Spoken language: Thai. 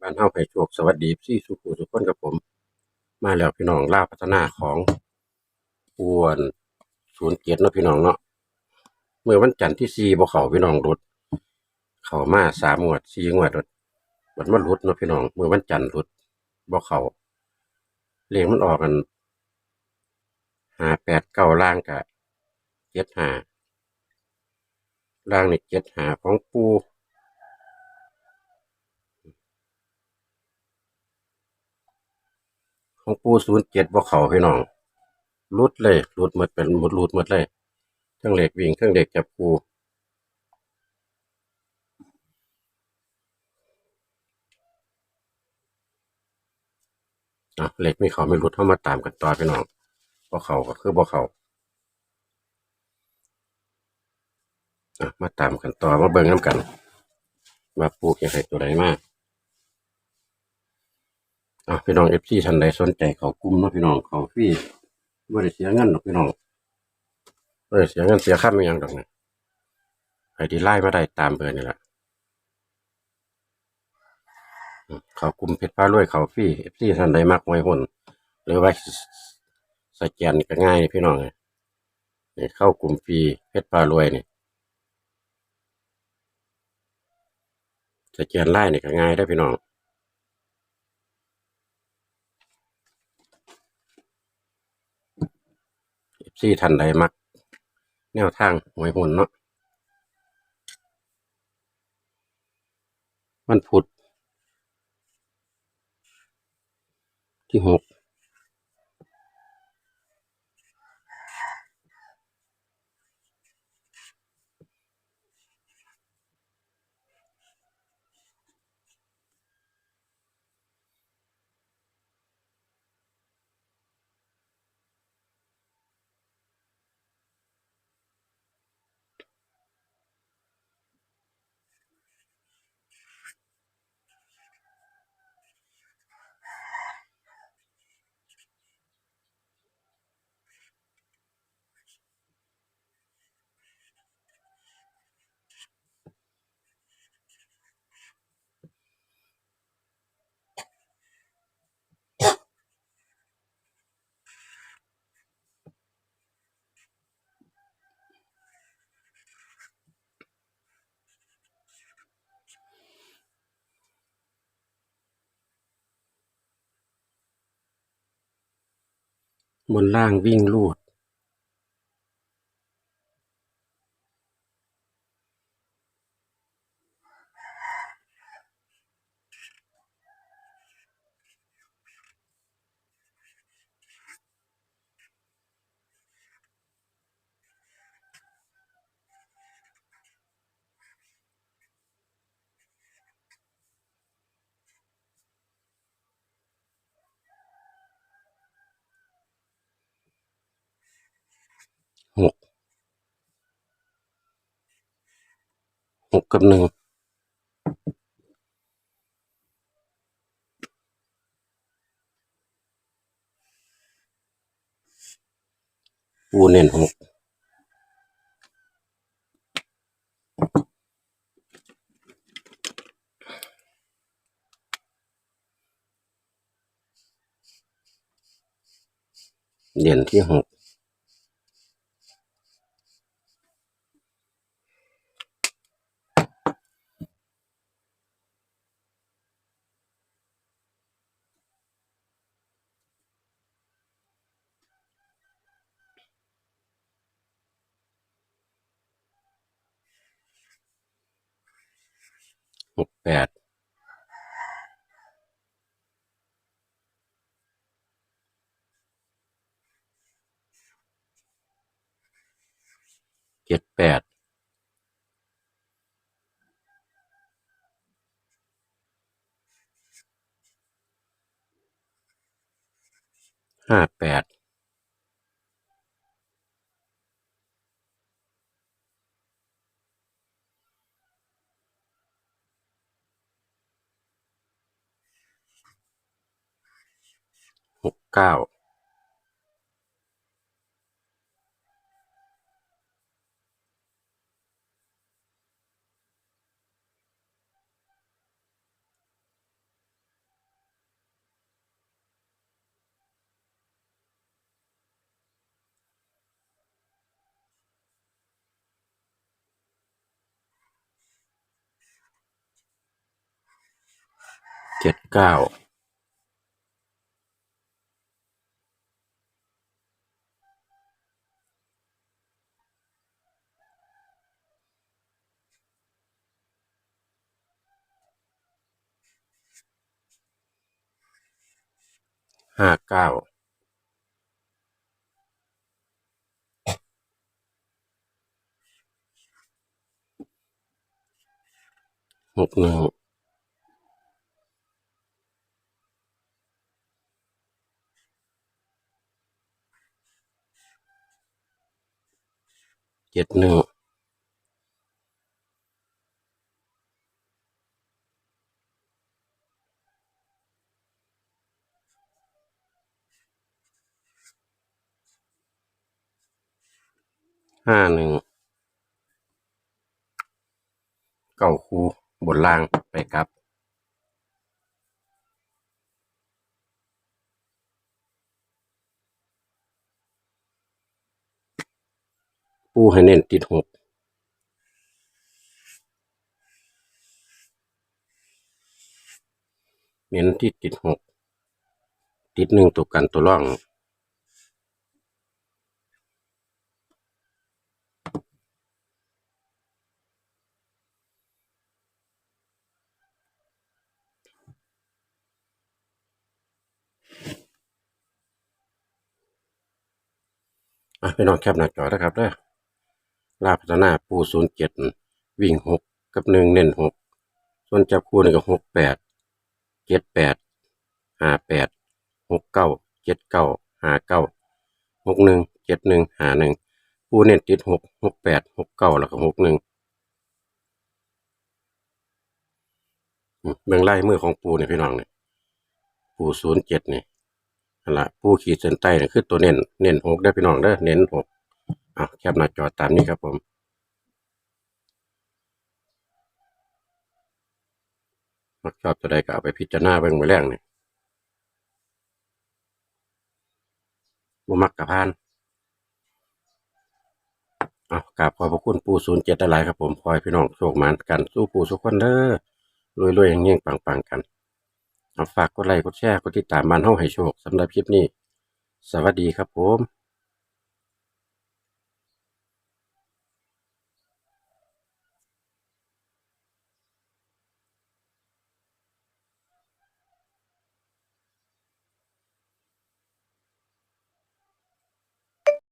บ้านเฮาให้โชคสวัสดีพี่สุขุทุกคนกับผม มาแล้วพี่น้องล่าพัฒนาของอวนศูนย์เกียรติเนาะพี่น้องเนาะเมื่อวันจันทร์ที่สี่บ่เขาพี่น้องรุดเขามาสามงวดสี่งวดรถมันมารุดเนาะพี่น้องเมื่อวันจันทร์รุดบ่เขาเลขมันออกกันหาแปดเก้าล่างกะเจ็ดหาล่างนี่เจ็ดหาของปู ของปูศูนย์เจ็ดบ่เข้าพี่น้องรุดเลยรุดหมดเป็นหมดรุดหมดเลยเครื่องเหล็กวิ่งเครื่องเหล็กจับปูอะเหล็กไม่เขาไม่รุดเข้ามาตามกันต่อพี่น้องบ่เข่าก็คือบ่เข่าอะมาตามกันต่อมาเบิ่งน้ำกัน ว่าปูจะให้ตัวใดมาก อะพี่น้องเอฟซีท่านใดสนใจเขากลุ่มเนาะพี่น้องเขาฟรีบ่ได้เสียเงินหรอกพี่น้องบ่ได้เสียเงินเสียค่าไม่ยังดอกนะใครที่ไล่มาได้ตามเบอร์นี่แหละเขากลุ่มเพชรฟ้ารวยเขาฟรีเอฟซีท่านใดมักมวยหุ่นหรือว่าสแกนก็ง่ายพี่น้องเนี่เข้ากลุ่มฟรีเพชรฟ้ารวยนี่สแกนไล่เนี่ก็ง่ายได้พี่น้องเอฟ ซี่ทันใดมัก แนวทางหวยหุ่นเนาะวันพุธที่หก บนล่างวิ่งลูด หก ห กกับหนึ่งปูเน้นหกเด่นที่หก หกแปดเจ็ดแปดห้าแปด ข้าวเจ็ดเก้า ห้าเก้าหกหนึ่งเจ็ดหนึ่ง ห้าหนึ่งเก้าคูบนล่างไปครับปูให้เน้นติดหกเน้นที่ติดหกติดหนึ่งตัวกันตัวร่อง อะพี่น้องแคปหน้าจอนะครับเด้อลาพัฒนาปูศูนย์เจ็ดวิ่งหกกับหนึ่งเน้นหกส่วนจับคู่นี่ก็หกแปดเจ็ดแปดห้าแปดหกเก้าเจ็ดเก้าห้าเก้าหกหนึ่งเจ็ดหนึ่งห้าหนึ่งปูเน้นติดหกหกแปดหกเก้าแล้วก็หกหนึ่งอืมเบื้องไล่มือของปูเนี่ยพี่น้องเนี่ยปูศูนย์เจ็ดเนี่นั่น ละปูขีดเส้นใต้เนี่ยคือตัวเน้นเน้นหกได้พี่น้องเด้อเน้นหกอะแคปหน้าจอตามนี้ครับผมมักชอบตัวใดก็เอาไปพิจารณาเบิ่งมื้แรงนี่บ่มักกะพานอ้ากราบขอบพระคุณปู่07หลายครับผมขอให้พี่น้องโชคหมานกันสู้ปู่สุกคนเด้อรวยๆเฮงๆปังๆกัน ฝากกดไลค์กดแชร์กดติดตามมานเฮาให้โชคสำหรับคลิปนี้ สวัสดีครับผม